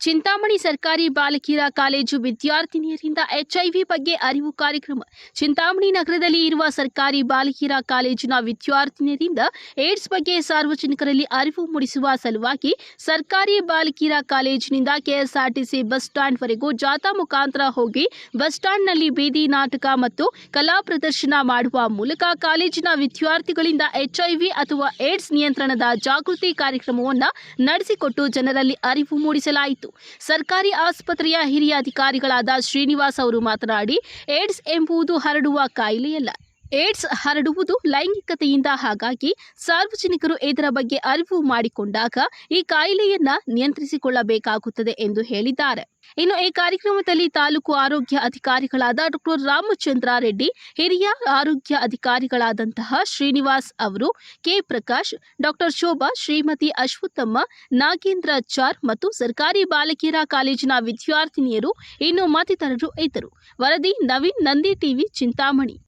ಚಿಂತಾಮಣಿ ಸರ್ಕಾರಿ ಬಾಲಕಿಯರ college ವಿದ್ಯಾರ್ಥಿನಿಯರಿಂದ HIV ಬಗ್ಗೆ ಅರಿವು ಕಾರ್ಯಕ್ರಮ. ಚಿಂತಾಮಣಿ ನಗರದಲ್ಲಿ ಇರುವ ಸರ್ಕಾರಿ ಬಾಲಕಿಯರ ಕಾಲೇಜಿನ ವಿದ್ಯಾರ್ಥಿನಿಯರಿಂದ ಏಡ್ಸ್ ಬಗ್ಗೆ ಸಾರ್ವಜನಿಕರಲ್ಲಿ ಅರಿವು ಮೂಡಿಸುವ ಸಲುವಾಗಿ ಸರ್ಕಾರಿ ಬಾಲಕಿಯರ ಕಾಲೇಜಿನಿಂದ ಕೆಎಸ್ಆರ್ಟಿಸಿ ಬಸ್ ಸ್ಟ್ಯಾಂಡ್ವರೆಗೂ ಜಾಥಾ ಮುಖಾಂತರ ಹೋಗಿ ಬಸ್ ಸ್ಟ್ಯಾಂಡ್ನಲ್ಲಿ ಬೀದಿ ನಾಟಕ ಮತ್ತು ಕಲಾ ಪ್ರದರ್ಶನ ಮಾಡುವ ಮೂಲಕ ಕಾಲೇಜಿನ ವಿದ್ಯಾರ್ಥಿಗಳಿಂದ ಎಚ್ಐವಿ ಅಥವಾ ಏಡ್ಸ್ ನಿಯಂತ್ರಣದ ಜಾಗೃತಿ ಕಾರ್ಯಕ್ರಮವನ್ನು ನಡೆಸಿಕೊಟ್ಟು ಜನರಲ್ಲಿ ಅರಿವು ಮೂಡಿಸಲಾಯಿತು. ಸರ್ಕಾರಿ ಆಸ್ಪತ್ರೆಯ ಹಿರಿಯ ಅಧಿಕಾರಿಗಳಾದ ಶ್ರೀನಿವಾಸ್ ಅವರು ಮಾತನಾಡಿ ಏಡ್ಸ್ ಎಂಬುದು ಹರಡುವ ಕಾಯಿಲೆಯಲ್ಲ. ಏಡ್ಸ್ ಹರಡುವುದು ಲೈಂಗಿಕತೆಯಿಂದ ಹಾಗಾಗಿ ಸಾರ್ವಜನಿಕರು ಇದರ ಬಗ್ಗೆ ಅರಿವು ಮಾಡಿಕೊಂಡಾಗ ಈ ಕಾಯಿಲೆಯನ್ನ ನಿಯಂತ್ರಿಸಿಕೊಳ್ಳಬೇಕಾಗುತ್ತದೆ ಎಂದು ಹೇಳಿದ್ದಾರೆ. ಇನ್ನು ಈ ಕಾರ್ಯಕ್ರಮದಲ್ಲಿ ತಾಲೂಕು ಆರೋಗ್ಯ ಅಧಿಕಾರಿಗಳಾದ ಡಾಕ್ಟರ್ ರಾಮಚಂದ್ರ ರೆಡ್ಡಿ, ಹಿರಿಯ ಆರೋಗ್ಯ ಅಧಿಕಾರಿಗಳಾದಂತಹ ಶ್ರೀನಿವಾಸ್ ಅವರು, ಕೆ ಪ್ರಕಾಶ್, ಡಾಕ್ಟರ್ ಶೋಭಾ, ಶ್ರೀಮತಿ ಅಶ್ವತ್ತಮ್ಮ ನಾಗೇಂದ್ರ ಚಾರ್ ಮತ್ತು ಸರ್ಕಾರಿ ಬಾಲಕಿಯರ ಕಾಲೇಜಿನ ವಿದ್ಯಾರ್ಥಿನಿಯರು, ಇನ್ನು ಮತ್ತಿತರರು ಇದ್ದರು. ವರದಿ ನವೀನ್ ನಂದಿ ಟಿವಿ, ಚಿಂತಾಮಣಿ.